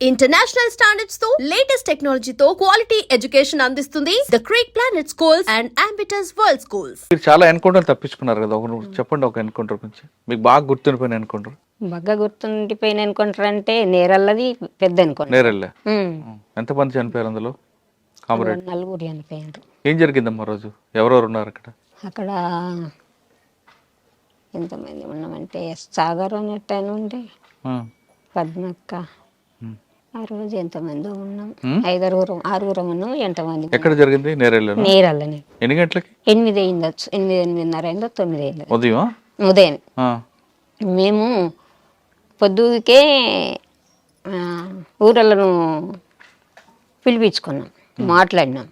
International స్టాండర్డ్స్తో latest టెక్నాలజీతో quality education అందిస్తుంది the Creek Planet schools and Ambitus world schools మీరు చాలా ఎన్కౌంటర్ తప్పించుకున్నారు కదా ఒక చెప్పండి ఒక ఎన్కౌంటర్ గురించి. మీకు బాగా గుర్తుండిపోయిన ఎన్కౌంటర్? బాగా గుర్తుండిపోయిన ఎన్కౌంటర్ అంటే నేరల్లది పెద్ద ఎన్కౌంటర్. ఉమ్. ఎంతమంది చనిపోయారు అందులో? కామరేడ్. నలుగురు చనిపోయారు. ఏం జరిగిందమ్మా రోజు? ఎవరెవరు ఉన్నారు అక్కడ? అక్కడ ఎంతమంది ఉన్నామంటే సాగర్ అనేటైన ఉండే. పద్మక్క. ఆ రోజు ఎంతమంది ఉన్నాం. ఐదారుగురు ఆరుగురం ఉన్నాం. ఎంతమంది ఎక్కడ జరిగింది? నేరెళ్ళను. నేరల్లనే ఎన్ని గంటలకి? ఎనిమిది అయిందొచ్చు ఎనిమిది ఎనిమిదిన్నర అయిందో? తొమ్మిది అయిందో? ఉదయం. ఉదయం. మేము పొద్దుకే ఊరలను పిలిపించుకున్నాం మాట్లాడినాం.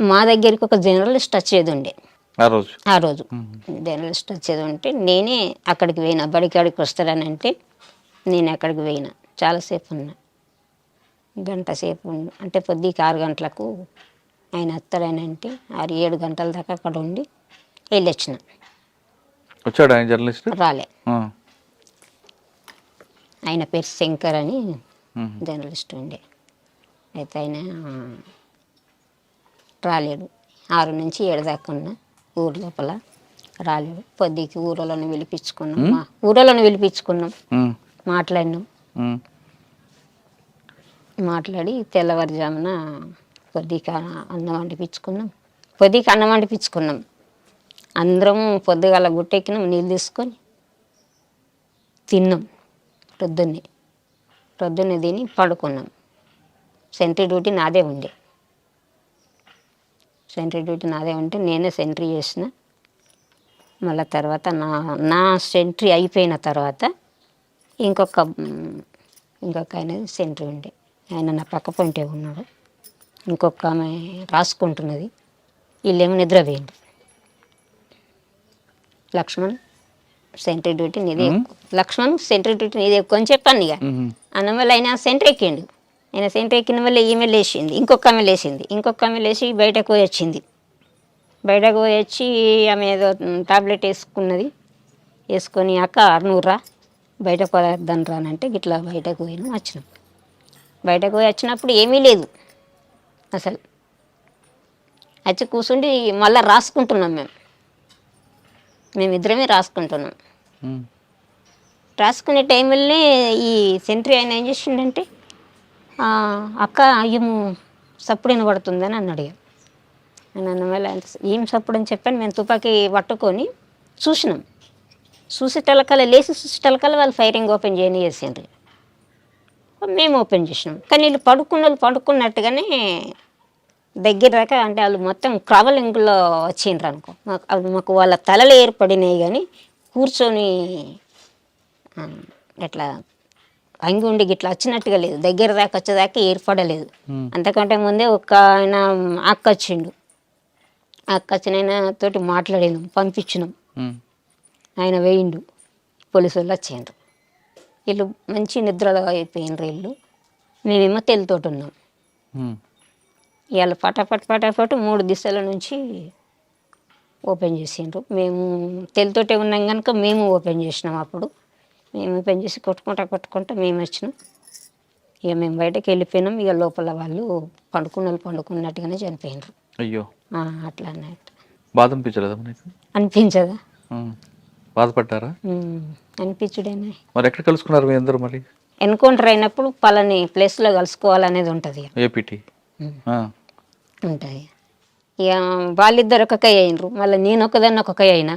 మా దగ్గరికి ఒక జర్నలిస్ట్ వచ్చేది ఉండే. ఆ రోజు? ఆ రోజు. జర్నలిస్ట్ వచ్చేది ఉంటే నేనే అక్కడికి పోయినా బడికాడికి వస్తాడని అంటే నేను అక్కడికి పోయినా. చాలాసేపు ఉన్నా. గంట సేపు అంటే పొద్దుకి ఆరు గంటలకు ఆయన వస్తాడని అంటే ఆరు ఏడు గంటల దాకా అక్కడ ఉండి వెళ్ళొచ్చిన. వచ్చాడు ఆయన జర్నలిస్ట్? రాలే. ఆయన పేరు శంకర్ అని. జర్నలిస్ట్ ఉండే. అయితే ఆయన రాలేడు. ఆరు నుంచి ఏడు దాకా ఉన్నా. ఊరు లోపల రాలేడు. పొద్దుకి ఊరలను పిలిపించుకున్నాం. ఊరలను పిలిపించుకున్నాం. మాట్లాడినాం. మాట్లాడి తెల్లవారుజామున పొద్దుకి అన్నం వండిపించుకున్నాం. పొద్దుకి అన్నం వండిపించుకున్నాం. అందరం పొద్దుగాల గుట్టెక్కినాం నీళ్ళు తీసుకొని తిన్నాం. ప్రొద్దున్నే. ప్రొద్దున్నే తిని పడుకున్నాం. సెంట్రీ డ్యూటీ నాదే ఉండే. సెంట్రీ డ్యూటీ నాదే ఉంటే నేనే సెంట్రీ చేసిన. మళ్ళీ తర్వాత నా నా సెంట్రీ అయిపోయిన తర్వాత ఇంకొక ఇంకొక ఆయన సెంట్రీ ఉండే. ఆయన నా పక్క పొంటే ఉన్నాడు. ఇంకొక ఆమె రాసుకుంటున్నది. వీళ్ళేమో నిద్రపోయిండ్రు. లక్ష్మణ్ సెంట్రీ డ్యూటీ నీదే. లక్ష్మణ్ సెంట్రీ డ్యూటీ నీదే ఎక్కువ అని చెప్పాను ఇక. అన్న వల్ల ఆయన సెంటర్ ఎక్కిండు. ఆయన సెంటర్ ఎక్కిన వల్ల ఈమె లేచింది. ఇంకొక ఆమె లేచింది. ఇంకొక ఆమె లేచి బయటకు పోయి వచ్చింది. బయటకు పోయి వచ్చి ఆమె ఏదో టాబ్లెట్ వేసుకున్నది. వేసుకొని అక్క అర్నూరా బయట పదార్థం రానంటే గిట్లా బయటకు పోయినాం వచ్చినాం. బయటకు పోయి వచ్చినప్పుడు ఏమీ లేదు అసలు. వచ్చి కూర్చుండి మళ్ళీ రాసుకుంటున్నాం మేము. మేమిద్దరమే రాసుకుంటున్నాం. రాసుకునే టైంలోనే ఈ సెంట్రీ ఆయన ఏం చేసిండంటే "ఆ, అక్క అయ్యము సప్పుడు వినబడుతుందని అన్నాడు ఇక. నేను అన్న మళ్ళీ ఆయన ఏం సప్పుడు అని చెప్పాను మేము తుపాకీ పట్టుకొని చూసినాం. చూసి టలకల లేచి చూసి టలకల వాళ్ళు ఫైరింగ్ ఓపెన్ చేయని చేసిండ్రు. మేము ఓపెన్ చేసినాం. కానీ వీళ్ళు పడుకున్న వాళ్ళు పడుకున్నట్టుగానే దగ్గర దాకా అంటే వాళ్ళు మొత్తం క్రవలింగ్లో వచ్చిండ్రు అనుకో. మాకు అవి మాకు వాళ్ళ తలలు ఏర్పడినాయి కానీ కూర్చొని ఎట్లా అంగుండి గిట్లా వచ్చినట్టుగా లేదు. దగ్గర దాకా వచ్చేదాకా ఏర్పడలేదు. అంతకంటే ముందే ఒక ఆయన అక్క వచ్చిండు. అక్క వచ్చిన తోటి మాట్లాడినాం పంపించినాం. ఆయన వేయిండు. పోలీసు వాళ్ళు వచ్చిండ్రు. వీళ్ళు మంచి నిద్రలో అయిపోయినరు వీళ్ళు. మేమేమో తెల్లతోటి ఉన్నాం. ఇవాళ పటాపట్ పటాపట్ మూడు దిశల నుంచి ఓపెన్ చేసిండ్రు. మేము తెల్లతోటే ఉన్నాం కనుక మేము ఓపెన్ చేసినాం అప్పుడు. మేము ఓపెన్ చేసి కొట్టుకుంటా కొట్టుకుంటా మేము వచ్చినాం. ఇక మేము బయటకు వెళ్ళిపోయినాం. ఇక లోపల వాళ్ళు పండుకున్న వాళ్ళు పండుకున్నట్టుగానే చనిపోయినారు అయ్యో. అట్లా. అన్నట్టు బాధ అనిపించలేదా నీకు అనిపించదా. బాధపడ్డారా? అనిపించుడేనా. మరి ఎక్కడ కలుసుకున్నారు మీ అందరూ మరి ఎన్కౌంటర్ అయినప్పుడు పలాని ప్లేస్లో కలుసుకోవాలనేది ఉంటుంది. ఏపీటీ. ఉంటుంది ఇక వాళ్ళిద్దరు ఒక కై అయినరు. మళ్ళీ నేను ఒకదాన్ని ఒక కై అయినా.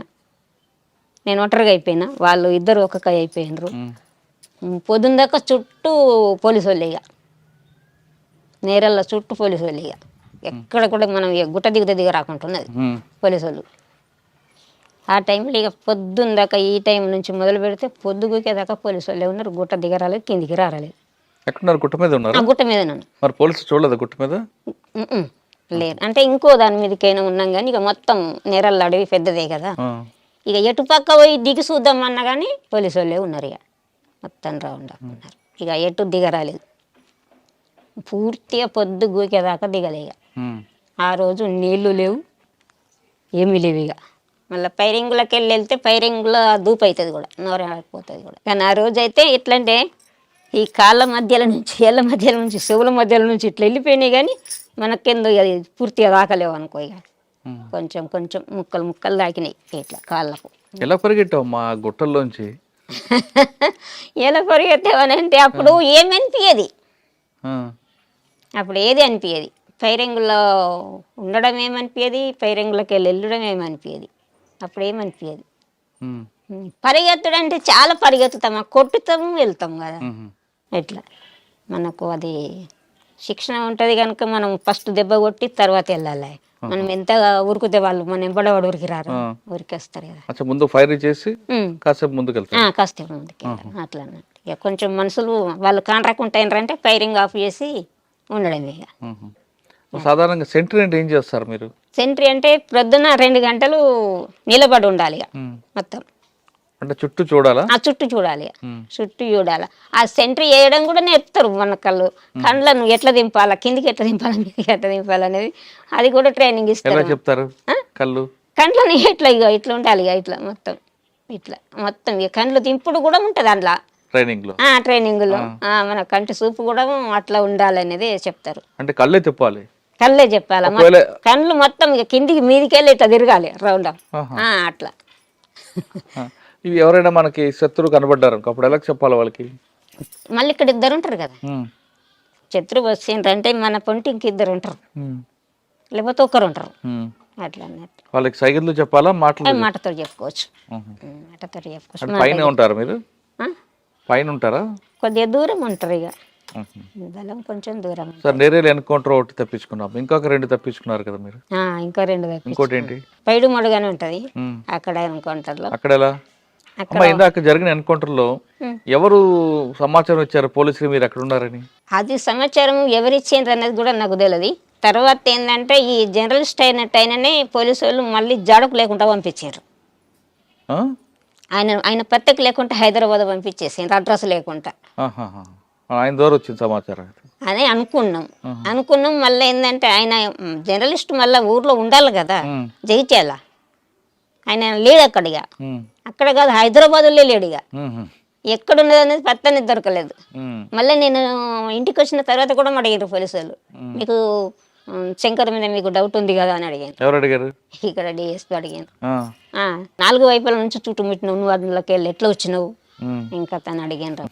నేను ఒంటరిగా అయిపోయినా. వాళ్ళు ఇద్దరు ఒక కై అయిపోయినరు. పొద్దున్న దాకా చుట్టూ పోలీసు వాళ్ళు ఇక నేరల్ల చుట్టూ పోలీసు వాళ్ళు ఇక ఎక్కడ కూడా మనం గుట్ట దిగుత దిగ రాకుంటున్నది పోలీసు వాళ్ళు ఆ టైంలో ఇక పొద్దున్న దాకా ఈ టైం నుంచి మొదలు పెడితే పొద్దుగుకే దాకా పోలీసు వాళ్ళే ఉన్నారు. గుట్ట దిగరాలేదు కిందికి రారాలేదు. ఎక్కడున్నారు? గుట్ట మీద ఆ ఉన్నారు గుట్ట మీద నన్ను మరి పోలీసు చూడలేదా గుట్ట మీద? ఉమ్మ్. లేరు అంటే ఇంకో దాని మీదకైనా ఉన్నాం కానీ ఇక మొత్తం నేరల్ల అడవి పెద్దదే కదా. ఇక ఎటు పక్క పోయి దిగి చూద్దామన్నా కానీ పోలీసు వాళ్ళే ఉన్నారు ఇక. మొత్తం రౌండ్ ఉన్నారు. ఇక ఎటు దిగరాలేదు పూర్తిగా పొద్దు గూకేదాకా దిగలే ఇక. ఆ రోజు నీళ్ళు లేవు ఏమీ లేవు ఇక. మళ్ళీ పైరింగులకి వెళ్ళి వెళ్తే పైరింగులో దూపు అవుతుంది కూడా నోరైపోతుంది కూడా. కానీ ఆ రోజు అయితే ఎట్లంటే ఈ కాళ్ళ మధ్యలో నుంచి ఏళ్ళ మధ్యలో నుంచి చెవుల మధ్యలో నుంచి ఇట్లా వెళ్ళిపోయినాయి కానీ మనకెందు అది పూర్తిగా దాకలేవు అనుకో ఇక. కొంచెం కొంచెం ముక్కలు ముక్కలు దాకినాయి ఇట్లా కాళ్ళకు. ఎలా పరిగెట్టావు మా గుట్టల్లోంచి? ఎలా పరిగెత్తావని అంటే అప్పుడు ఏమనిపించేది ఆ, అప్పుడు ఏది అనిపించేది పైరింగులో ఉండడం ఏమనిపించేది పైరింగులోకి వెళ్ళి వెళ్ళడం ఏమనిపించేది అప్పుడు ఏమనిపించేది పరిగెత్తడం అంటే చాలా పరిగెత్తుతాం. కొట్టుతాము వెళ్తాం కదా. ఎట్లా? మనకు అది శిక్షణ ఉంటుంది కనుక మనం ఫస్ట్ దెబ్బ కొట్టి తర్వాత వెళ్ళాలి. మనం ఎంత ఉరుకుతే వాళ్ళు మన ఎంబడవాడు ఉరికి రారు ఆ. ఉరికేస్తారు కదా. ముందు ఫైర్ చేసి. కాసేపు ముందుకు కాస్త ముందుకి అట్లా ఇక కొంచెం మనుషులు వాళ్ళు కాంట్రాక్ట్ ఉంటాయంటే ఫైరింగ్ ఆఫ్ చేసి ఉండడం ఇక. సాధారణంగా సెంట్రీ అంటే ఏం చేస్తారు మీరు? సెంట్రీ అంటే ప్రొద్దున రెండు గంటలు నిలబడి ఉండాలి ఇక మొత్తం. అంటే చుట్టూ చూడాలా? ఆ చుట్టూ చూడాలి చుట్టూ చూడాలి. ఆ సెంట్రీ వేయడం కూడా నేర్పుతారు మన కళ్ళు. కళ్ళను ఎట్లా దింపాలా కిందికి ఎట్లా దింపాలా మీదకి ఎట్లా దింపాలా అనేది అది కూడా ట్రైనింగ్ ఇస్తారు. చెప్తారు? కళ్ళు? కండ్లని ఇట్లా ఇక ఇట్లా ఉండాలి ఇక ఇట్లా మొత్తం ఇట్లా మొత్తం ఇక. కండ్లు దింపుడు కూడా ఉంటుంది అందులో. ట్రైనింగ్లో? ట్రైనింగ్లో మన కంటి చూపు కూడా అట్లా ఉండాలి అనేది చెప్తారు. అంటే కళ్ళే తిప్పాలి? కళ్ళే చెప్పాలి కళ్ళు మొత్తం కిందికి మీదికి వెళ్ళి ఇట్లా తిరగాలి రౌండ్. అట్లా. ఇవి ఎవరైనా మనకి శత్రువు కనబడ్డారు అప్పుడు ఎలా చెప్పాలి వాళ్ళకి? మళ్ళీ ఇక్కడ ఇద్దరు ఉంటారు కదా. శత్రువు వచ్చిండ్రంటే మన పొంటి ఇంక ఇద్దరు ఉంటారు. లేకపోతే ఒకరు ఉంటారు. అట్లా వాళ్ళకి సైకిళ్ళు చెప్పాలా మాటలు మాటతో చెప్పుకోవచ్చు. మాటతో చెప్పుకోవచ్చు. పైన ఉంటారా మీరు? పైన ఉంటారా? కొద్దిగా దూరం ఉంటారు ఇక. కొంచెం దూరం. సార్ నేరేలు ఎన్కౌంటర్ ఒకటి తప్పించుకున్నాం. ఇంకొక రెండు తప్పించుకున్నారు కదా మీరు? ఇంకా రెండు ఇంకోటి ఏంటి? పైడు మడుగానే ఉంటుంది. అక్కడ అక్కడ ఎలా? అక్కడ అమ్మ ఇందాక జరిగిన ఎన్కౌంటర్లో. ఎవరు సమాచారం ఇచ్చారు పోలీసులు మీరు అక్కడ ఉన్నారని? అది సమాచారం ఎవరిచ్చిండ్రు అనేది కూడా నాకు తెలియదు తర్వాత ఏంటంటే ఈ జర్నలిస్ట్ అయినట్టు ఆయననే పోలీసు వాళ్ళు మళ్ళీ జాడకు లేకుండా పంపించారు? ఆయన ఆయన పత్రిక లేకుండా హైదరాబాద్ పంపించేసిండ్రు అడ్రస్ లేకుండా. ఆయన ద్వారా వచ్చింది సమాచారం అని అనుకున్నాం. అనుకున్నాం మళ్ళీ ఏంటంటే ఆయన జర్నలిస్ట్ మళ్ళీ ఊర్లో ఉండాలి కదా జగిత్యాల. ఆయన లేడు అక్కడ ఇక అక్కడ కాదు హైదరాబాద్లో లేడు ఇక ఎక్కడ ఉన్నది అనేది పత్తని దొరకలేదు మళ్ళీ నేను ఇంటికి వచ్చిన తర్వాత కూడా అడిగారు పోలీసు వాళ్ళు మీకు శంకర్ మీద మీకు డౌట్ ఉంది కదా అని అడిగాను. ఎవరు అడిగారు? ఇక్కడ డిఎస్పీ అడిగాను. నాలుగు వైపుల నుంచి చుట్టుముట్టినావు నువ్వు అందులోకి వెళ్ళి ఎట్లా వచ్చినావు. ఇంకా తను అడిగాను